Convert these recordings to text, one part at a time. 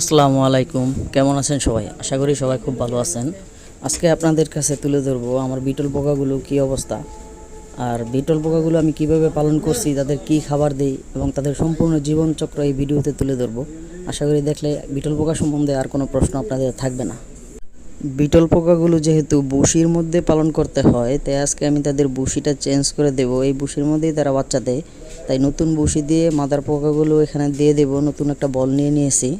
আসসালামু আলাইকুম। কেমন আছেন সবাই? আশা করি সবাই খুব ভালো আছেন। আজকে আপনাদের কাছে তুলে ধরবো আমার বিটল পোকাগুলো কী অবস্থা, আর বিটল পোকাগুলো আমি কীভাবে পালন করছি, তাদের কি খাবার দিই, এবং তাদের সম্পূর্ণ জীবনচক্র এই ভিডিওতে তুলে ধরবো। আশা করি দেখলে বিটল পোকা সম্বন্ধে আর কোনো প্রশ্ন আপনাদের থাকবে না। বিটল পোকাগুলো যেহেতু বুশির মধ্যে পালন করতে হয়, তাই আজকে আমি তাদের বুশিটা চেঞ্জ করে দেব। এই বুশির মধ্যেই তারা বাচ্চা দেয়, তাই নতুন বুশি দিয়ে মাদার পোকাগুলো এখানে দিয়ে দেব, নতুন একটা বল নিয়ে নিয়েছি।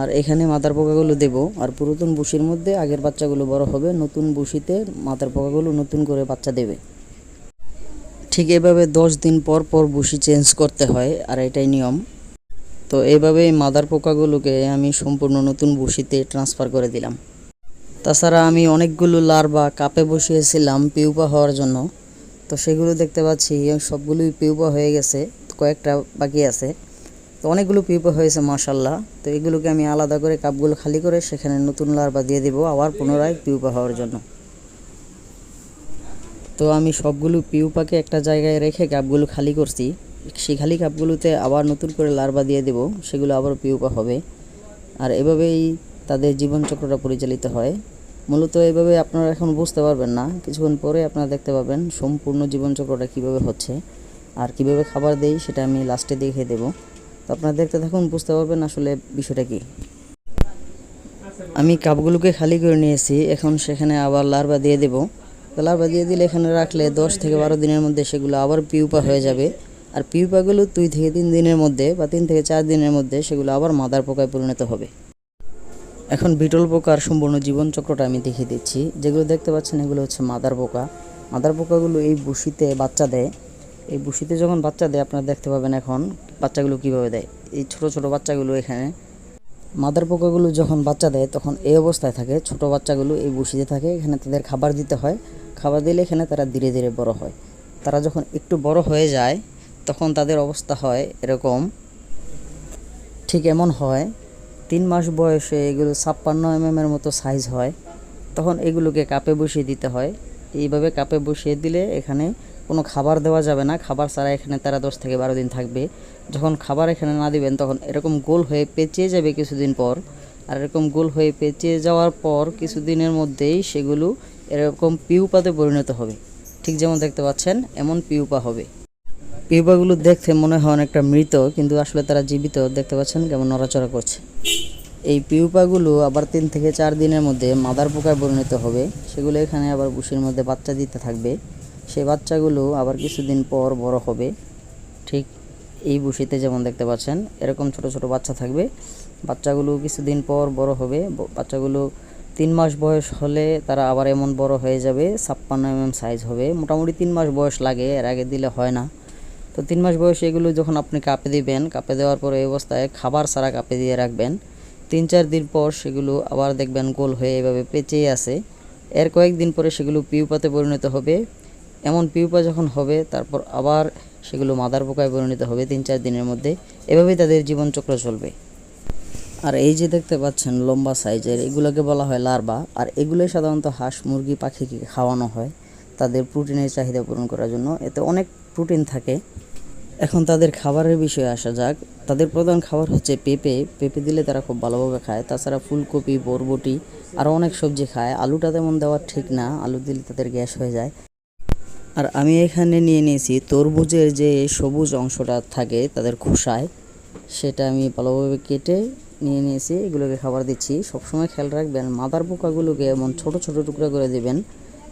আর এখানে মাদার পোকাগুলো দেব। আর পুরাতন বুশির মধ্যে আগের বাচ্চাগুলো বড় হবে, নতুন বুশিতে মাদার পোকাগুলো নতুন করে বাচ্চা দেবে। ঠিক এভাবে দশ দিন পর পর বুশি চেঞ্জ করতে হয়, আর এটাই নিয়ম। তো এইভাবে এই মাদার পোকাগুলোকে আমি সম্পূর্ণ নতুন বুশিতে ট্রান্সফার করে দিলাম। তাছাড়া আমি অনেকগুলো লার্ভা কাপে বসিয়েছিলাম পিউপা হওয়ার জন্য। তো সেগুলো দেখতে পাচ্ছি, সবগুলোই পিউপা হয়ে গেছে, কয়েকটা বাকি আছে। তো অনেকগুলো পিউপা হয়েছে মাশাল্লাহ তো এগুলোকে আমি আলাদা করে কাপগুলো খালি করে সেখানে নতুন লার্ভা দিয়ে দেবো আবার পুনরায় পিউপা হওয়ার জন্য। তো আমি সবগুলো পিউপাকে একটা জায়গায় রেখে কাপগুলো খালি করছি। সেই খালি কাপগুলোতে আবার নতুন করে লার্ভা দিয়ে দেবো, সেগুলো আবার পিউপা হবে। আর এভাবেই তাদের জীবনচক্রটা পরিচালিত হয়। মূলত এভাবে আপনারা এখন বুঝতে পারবেন না, কিছুক্ষণ পরে আপনারা দেখতে পাবেন সম্পূর্ণ জীবনচক্রটা কীভাবে হচ্ছে। আর কীভাবে খাবার দেই সেটা আমি লাস্টে দেখে দেব। তো আপনারা দেখতে থাকুন বুঝতে পারবেন আসলে বিষয়টা কি। আমি কাপগুলোকে খালি করে নিয়েছি, এখন সেখানে আবার লার্ভা দিয়ে দেব। তো লার্ভা দিয়ে দিলে এখানে রাখলে দশ থেকে বারো দিনের মধ্যে সেগুলো আবার পিউপা হয়ে যাবে। আর পিউপাগুলো দুই থেকে তিন দিনের মধ্যে বা তিন থেকে চার দিনের মধ্যে সেগুলো আবার মাদার পোকায় পরিণত হবে। এখন বিটল পোকার সম্পূর্ণ জীবনচক্রটা আমি দেখিয়ে দিচ্ছি। যেগুলো দেখতে পাচ্ছেন এগুলো হচ্ছে মাদার পোকা। মাদার পোকাগুলো এই বুশিতে বাচ্চা দেয়। এই বুশিতে যখন বাচ্চা দেয়, আপনারা দেখতে পাবেন এখন বাচ্চাগুলো কীভাবে দেয়? এই ছোট ছোট বাচ্চাগুলো এখানে, মাদার পোকাগুলো যখন বাচ্চা দেয়, তখন এই অবস্থায় থাকে। ছোট বাচ্চাগুলো এই বুশিতে থাকে, এখানে তাদের খাবার দিতে হয়। খাবার দিলে এখানে তারা ধীরে ধীরে বড় হয়। তারা যখন একটু বড় হয়ে যায়, তখন তাদের অবস্থা হয় এরকম। ঠিক এমন হয়, তিন মাস বয়সে এগুলো ছাপ্পান্ন এমএমের মতো সাইজ হয়। তখন এগুলোকে কাপে বসিয়ে দিতে হয়। এইভাবে কাপে বসিয়ে দিলে এখানে কোনো খাবার দেওয়া যাবে না। খাবার ছাড়া এখানে তারা, দশ থেকে বারো দিন থাকবে। যখন খাবার এখানে না দিবেন, তখন এরকম গোল হয়ে পেঁচিয়ে যাবে কিছুদিন পর। আর এরকম গোল হয়ে পেঁচিয়ে যাওয়ার পর কিছুদিনের মধ্যেই সেগুলো এরকম পিউপাতে পরিণত হবে। ঠিক যেমন দেখতে পাচ্ছেন, এমন পিউপা হবে। পিউপাগুলো দেখতে মনে হয় অনেকটা মৃত, কিন্তু আসলে তারা জীবিত। দেখতে পাচ্ছেন কেমন নড়াচড়া করছে। এই পিউপাগুলো আবার তিন থেকে চার দিনের মধ্যে মাদার পোকায় পরিণত হবে। সেগুলো এখানে আবার বুশির মধ্যে বাচ্চা দিতে থাকবে। সেই বাচ্চাগুলো আবার কিছুদিন পর বড় হবে। ঠিক এই বুশিতে যেমন দেখতে পাচ্ছেন, এরকম ছোট ছোট বাচ্চা থাকবে। বাচ্চাগুলো কিছুদিন পর বড় হবে। বাচ্চাগুলো তিন মাস বয়স হলে তারা আবার এমন বড় হয়ে যাবে, ছাপ্পান্ন এমএম সাইজ হবে। মোটামুটি তিন মাস বয়স লাগে, এর আগে দিলে হয় না। তো তিন মাস বয়সে এগুলো যখন আপনি কাপে দিবেন, কাপে দেওয়ার পরে এই অবস্থায় খাবার ছাড়া কাপে দিয়ে রাখবেন। তিন চার দিন পর সেগুলো আবার দেখবেন গোল হয়ে এভাবে পেঁচেই আছে। এর কয়েকদিন পরে সেগুলো পিউপাতে পরিণত হবে। এমন পিউপা যখন হবে, তারপর আবার সেগুলো মাদার পোকায় পরিণত হবে তিন চার দিনের মধ্যে। এভাবেই তাদের জীবনচক্র চলবে। আর এই যে দেখতে পাচ্ছেন লম্বা সাইজের, এগুলোকে বলা হয় লার্ভা। আর এগুলো সাধারণত হাঁস, মুরগি, পাখিকে খাওয়ানো হয় তাদের প্রোটিনের চাহিদা পূরণ করার জন্য। এতে অনেক প্রোটিন থাকে। এখন তাদের খাবারের বিষয়ে আসা যাক। তাদের প্রধান খাবার হচ্ছে পেঁপে। পেঁপে দিলে তারা খুব ভালোভাবে খায়। তাছাড়া ফুলকপি, বরবটি, আরও অনেক সবজি খায়। আলুটা তেমন দেওয়া ঠিক না। আলু দিলে তাদের গ্যাস হয়ে যায়। আর আমি এখানে নিয়ে নিয়েছি তরমুজের যে সবুজ অংশটা থাকে তাদের খোসায়, সেটা আমি ভালোভাবে কেটে নিয়ে নিয়েছি, এগুলোকে খাবার দিচ্ছি। সবসময় খেয়াল রাখবেন, মাদার পোকাগুলোকে এমন ছোট ছোট টুকরা করে দিবেন,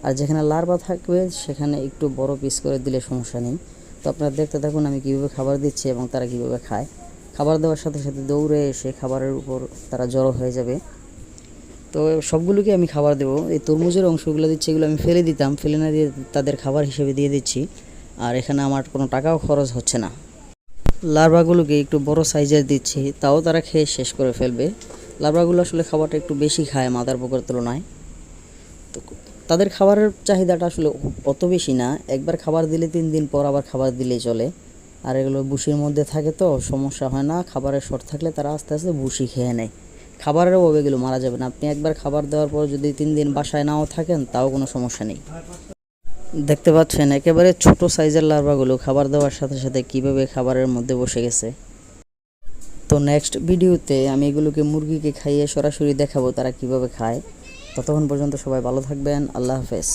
আর যেখানে লার্ভা থাকবে সেখানে একটু বড় পিস করে দিলে সমস্যা নেই। তো আপনারা দেখতে থাকুন আমি কীভাবে খাবার দিচ্ছি এবং তারা কীভাবে খায়। খাবার দেওয়ার সাথে সাথে দৌড়ে এসে খাবারের উপর তারা জড়ো হয়ে যাবে। তো সবগুলোকে আমি খাবার দেবো। এই তরমুজের অংশগুলো দিচ্ছি, এগুলো আমি ফেলে দিতাম। ফেলে না দিয়ে তাদের খাবার হিসেবে দিয়ে দিচ্ছি। আর এখানে আমার কোনো টাকাও খরচ হচ্ছে না। লার্ভাগুলোকে একটু বড় সাইজের দিচ্ছি, তাও তারা খেয়ে শেষ করে ফেলবে। লার্ভাগুলো আসলে খাবারটা একটু বেশি খায় মাদার পোকার তুলনায়। তো তাদের খাবারের চাহিদাটা আসলে অত বেশি না। একবার খাবার দিলে তিন দিন পর আবার খাবার দিলেই চলে। আর এগুলো বুশির মধ্যে থাকে তো, সমস্যা হয় না। খাবারের শর্ট থাকলে তারা আস্তে আস্তে বুশি খেয়ে নেয়। খাবারের অভাবে এগুলো মারা যাবে না আপনি একবার খাবার দেওয়ার পর যদি তিন দিন বাসায় নাও থাকেন, তাও কোনো সমস্যা নেই। দেখতে পাচ্ছেন, একেবারে ছোট সাইজের লার্ভাগুলো খাবার দেওয়ার সাথে সাথে কীভাবে খাবারের মধ্যে বসে গেছে। তো নেক্সট ভিডিওতে আমি এগুলোকে মুরগিকে খাইয়ে সরাসরি দেখাবো তারা কীভাবে খায়। ততক্ষণ পর্যন্ত সবাই ভালো থাকবেন, আল্লাহ হাফেজ।